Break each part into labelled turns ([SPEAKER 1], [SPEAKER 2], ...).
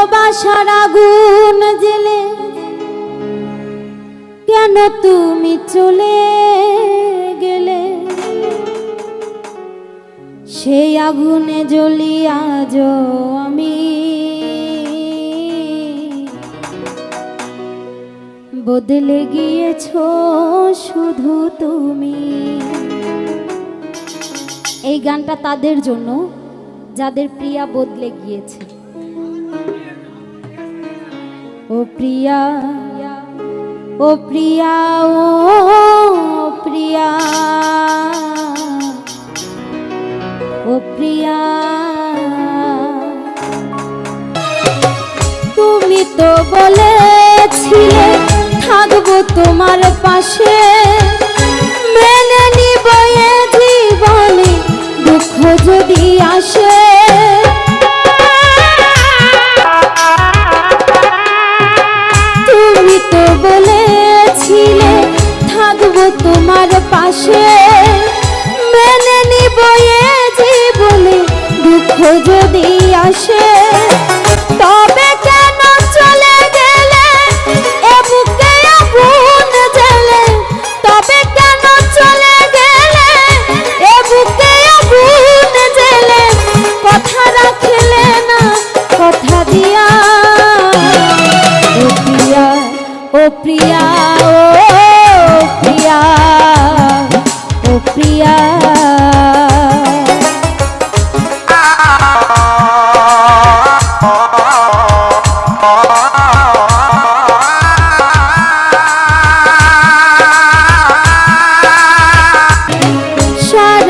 [SPEAKER 1] ভালোবাসার আগুন জেলে কেন তুমি চলে গেলে? সেই আগুনে জ্বলি আজ আমি বদলে গিয়েছ শুধু তুমি। এই গানটা তাদের জন্য, যাদের প্রিয়া বদলে গিয়েছে। ও প্রিয়া ও প্রিয়া ও প্রিয়া। ও প্রিয়া তুমি তো বলেছিলে থাকব তোমার পাশে। তোমার পাশে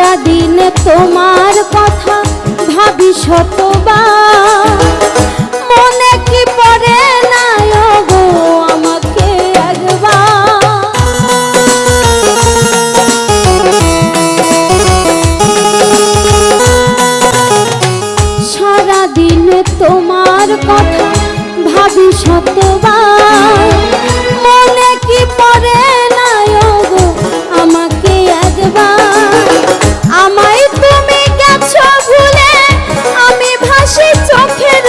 [SPEAKER 1] সারাদিন তোমার কথা ভাবি শতবার। মনে কি পড়ে না গো আমাকে একবার? সারাদিন তোমার কথা ভাবি শতবার।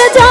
[SPEAKER 1] 찾아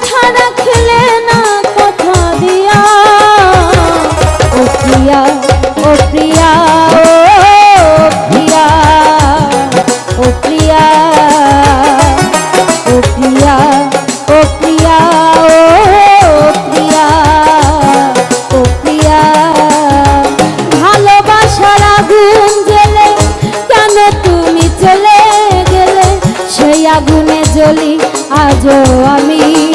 [SPEAKER 1] কথা রাখলে না দিয়া। ও প্রিয়া ও প্রিয়া ও প্রিয়া ও প্রিয়া ও প্রিয়া ও প্রিয়া, ও কেন তুমি চলে গেলে? সেই আগুনে জ্বলি আজও আমি।